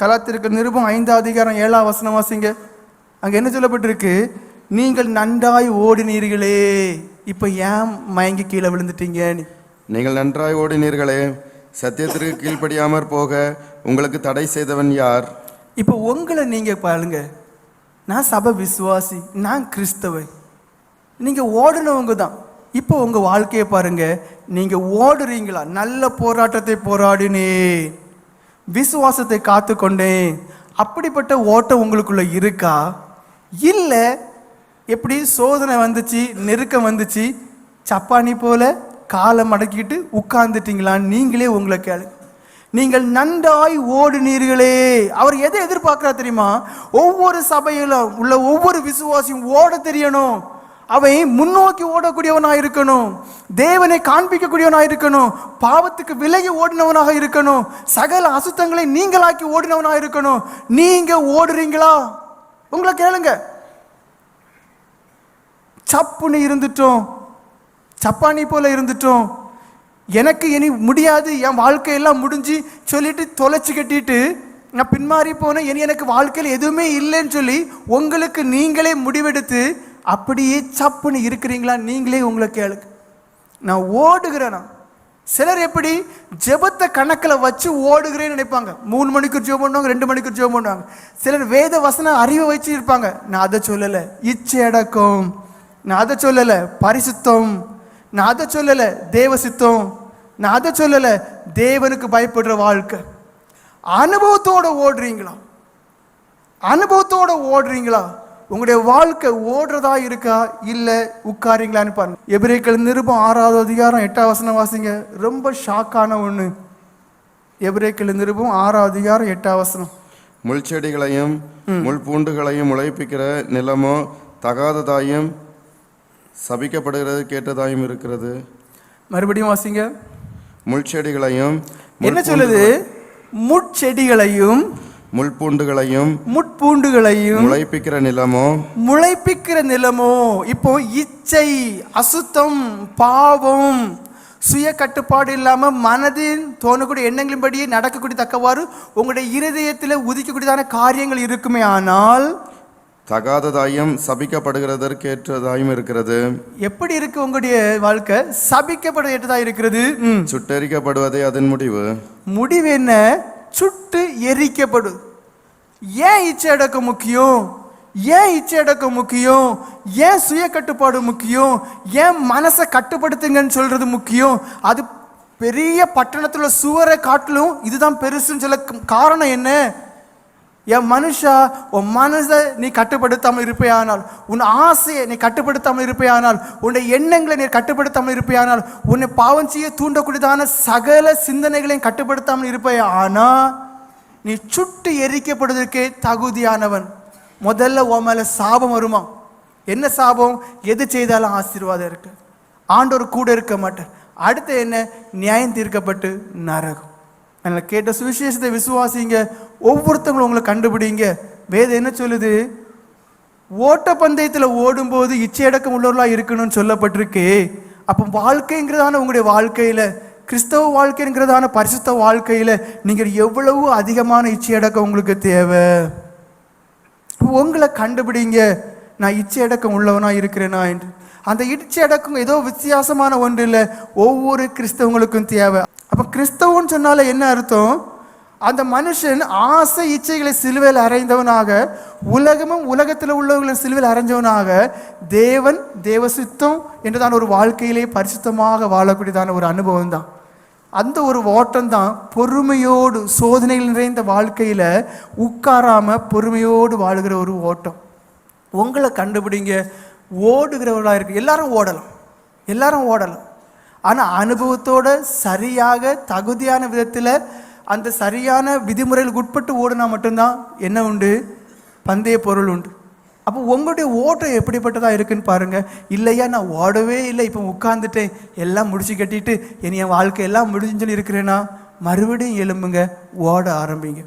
கலாத்திற்கு நிருபம் ஐந்தாம் அதிகாரம் ஏழாம் வசனம் வாசிங்க. அங்க என்ன சொல்லப்பட்டிருக்கு? நீங்கள் நன்றாய் ஓடினீர்களே இப்போ ஏன் மயங்கி கீழே விழுந்துட்டீங்கன்னு? நீங்கள் நன்றாய் ஓடினீர்களே சத்தியத்திற்கு கீழ்ப்படியாமற் போக உங்களுக்கு தடை செய்தவன் யார்? இப்போ உங்களை நீங்க பாருங்க. நான் சபை விசுவாசி நான் கிறிஸ்தவன். நீங்க ஓடுனவங்க தான். இப்போ உங்க வாழ்க்கையை பாருங்க. நீங்க ஓடுறீங்களா? நல்ல போராட்டத்தை போராடினேன். விசுவாசத்தை காத்துக்கொண்டேன். அப்படிப்பட்ட ஓட்டம் உங்களுக்குள்ள இருக்கா? இல்லை எப்படி சோதனை வந்துச்சு நெருக்கம் வந்துச்சு சப்பானி போல காலை மடக்கிட்டு உட்கார்ந்துட்டீங்களான்னு நீங்களே உங்களை கேளுங்க நீங்கள் நன்றாய் ஓடுனீர்களே. அவர் எதை எதிர்பார்க்குறா தெரியுமா? ஒவ்வொரு சபையிலும் உள்ள ஒவ்வொரு விசுவாசியும் ஓட தெரியணும். அவன் முன்னோக்கி ஓடக்கூடியவனாக இருக்கணும். தேவனை காண்பிக்கக்கூடியவனாக இருக்கணும். பாவத்துக்கு விலகி ஓடினவனாக இருக்கணும். சகல அசுத்தங்களை நீங்களாக்கி ஓடினவனாக இருக்கணும். நீங்க ஓடுறீங்களா? உங்களை கேளுங்க. சப்புன்னு இருந்துட்டோம். சப்பானி போல இருந்துட்டோம். எனக்கு இனி முடியாது. என் வாழ்க்கையெல்லாம் முடிஞ்சு சொல்லிட்டு தொலைச்சு கட்டிட்டு நான் பின்மாறி போனேன். இனி எனக்கு வாழ்க்கையில் எதுவுமே இல்லைன்னு சொல்லி உங்களுக்கு நீங்களே முடிவெடுத்து அப்படியே சப்புன்னு இருக்கிறீங்களா? நீங்களே உங்களை கேளுங்க நான் ஓடுகிறேனா? சிலர் எப்படி ஜெபத்தை கணக்கில் வச்சு ஓடுகிறேன்னு நினைப்பாங்க. மூணு மணிக்கு ஜெபம் பண்ணுவாங்க ரெண்டு மணிக்கு ஜெபம் பண்ணுவாங்க. சிலர் வேத வசன அறிவை வச்சு இருப்பாங்க. நான் அதை சொல்லலை. இச்சை அடக்கம். நான் அதை சொல்லலை. பரிசுத்தம். நான் அதை சொல்லலை. தேவ சித்தம். நான் அதை சொல்லலை. தேவனுக்கு பயப்படுற வாழ்க்கை. அனுபவத்தோட ஓடுறீங்களா? அனுபவத்தோட ஓடுறீங்களா? உங்களுடைய வாழ்க்கை ஓடுறதா இருக்கா? இல்லை உட்காரீங்களான்னு பாருங்க. எபிரேக்கள் நிருபம் ஆறாவது அதிகாரம் எட்டாம் வசனம் வாசிங்க. ரொம்ப ஷாக்கான ஒன்று எபிரேக்கள் நிருபம் ஆறாவது அதிகாரம் எட்டாம் வசனம். முள்செடிகளையும் முள் பூண்டுகளையும் முளைப்பிக்கிற நிலமோ தகாததாயும் சபிக்கப்படுகிறது கேட்டதாயும் இருக்கிறது. மறுபடியும் வாசிங்க. முள்செடிகளையும் என்ன சொல்லுது? முட்செடிகளையும் முள்பூண்டுகளையும் முட்பூண்டுகளையும் முளைப்பிக்கிற நிலமோ? முளைப்பிக்கிற நிலமோ? இப்போ இச்சை அசுத்தம் பாவம் சுய கட்டுப்பாடு இல்லாம மனதின் தோணக்கூடிய எண்ணங்களின்படியே நடக்கக்கூடிய தக்கவாறு உங்களுடைய இருதயத்தில் உதிக்கக்கூடியதான காரியங்கள் இருக்குமே ஆனால் தகாததாயும் சபிக்கப்படுகிறதற்கேற்றதாயும் இருக்கிறது. எப்படி இருக்கு உங்களுடைய வாழ்க்கை? சபிக்கப்பட இருக்கிறது. சுட்டெரிக்கப்படுவதே அதன் முடிவு. முடிவு என்ன? சுட்டு எரிக்கப்படுது ஏன் இச்சை அடக்கம் முக்கியம்? ஏன் இச்சை அடக்கம் முக்கியம்? ஏன் சுய கட்டுப்பாடு முக்கியம்? ஏன் மனசை கட்டுப்படுத்துங்கன்னு சொல்றது முக்கியம்? அது பெரிய பட்டணத்தில் சுவரை காட்டிலும் இதுதான் பெருசுன்னு சொல்ல காரணம் என்ன? என் மனுஷா உன் மனதை நீ கட்டுப்படுத்தாமல் இருப்பேயானால் உன் ஆசையை நீ கட்டுப்படுத்தாமல் இருப்பேயானால் உன்னை எண்ணங்களை நீ கட்டுப்படுத்தாமல் இருப்பேயானால் உன்னை பாவம் செய்ய தூண்டக்கூடியதான சகல சிந்தனைகளையும் கட்டுப்படுத்தாமல் இருப்பேயா ஆனால் நீ சுட்டு எரிக்கப்படுவதற்கே தகுதியானவன். முதல்ல உன் மேலே சாபம் வருமா? என்ன சாபம்? எது செய்தாலும் ஆசீர்வாதம் இருக்கு. ஆண்டோர் கூட இருக்க மாட்டார். அடுத்து என்ன? நியாயம் தீர்க்கப்பட்டு நரகம். அதனால் கேட்ட சுவிசேஷத்தை விசுவாசிங்க. ஒவ்வொருத்தவங்களும் உங்களை கண்டுபிடிங்க. வேதம் என்ன சொல்லுது? ஓட்டப்பந்தயத்தில் ஓடும்போது இச்சையடக்கம் உள்ளவர்களாக இருக்கணும்னு சொல்லப்பட்டிருக்கு. அப்போ வாழ்க்கைங்கிறதான உங்களுடைய வாழ்க்கையில் கிறிஸ்தவ வாழ்க்கைங்கிறதான பரிசுத்த வாழ்க்கையில் நீங்கள் எவ்வளவு அதிகமான இச்சையடக்கம் உங்களுக்கு தேவை? உங்களை கண்டுபிடிங்க. நான் இச்சையடக்கம் உள்ளவனாக இருக்கிறேனா என்று. அந்த இச்சை அடக்கம் ஏதோ வித்தியாசமான ஒன்று இல்லை ஒவ்வொரு கிறிஸ்தவங்களுக்கும் தேவை. கிறிஸ்தவன் கிறிஸ்தவன்னு சொன்னால என்ன அர்த்தம்? அந்த மனுஷன் ஆசை இச்சைகளை சிலுவையில் அறைந்தவனாக உலகமும் உலகத்தில் உள்ளவர்களை சிலுவையில் அறைஞ்சவனாக தேவன் தேவசித்தம் என்றுதான் ஒரு வாழ்க்கையிலே பரிசுத்தமாக வாழக்கூடியதான ஒரு அனுபவம் தான். அந்த ஒரு ஓட்டம் தான் பொறுமையோடு சோதனைகள் நிறைந்த வாழ்க்கையில் உட்காராமல் பொறுமையோடு வாழுகிற ஒரு ஓட்டம். உங்களை கண்டுபிடிங்க. ஓடுகிறவர்களாக இருக்கு. எல்லாரும் ஓடலாம். எல்லாரும் ஓடலாம். ஆனால் அனுபவத்தோட சரியாக தகுதியான விதத்தில் அந்த சரியான விதிமுறைகளுக்கு உட்பட்டு ஓடுனா மட்டும்தான் என்ன உண்டு? பந்தய பொருள் உண்டு. அப்போ உங்களுடைய ஓட்டம் எப்படிப்பட்டதாக இருக்குன்னு பாருங்கள் இல்லையா நான் ஓடவே இல்லை இப்போ உட்காந்துட்டேன் எல்லாம் முடிச்சு கட்டிட்டு இனி என் வாழ்க்கை எல்லாம் முடிஞ்சுன்னு இருக்கிறேன்னா மறுபடியும் எலும்புங்க ஓட ஆரம்பிங்க.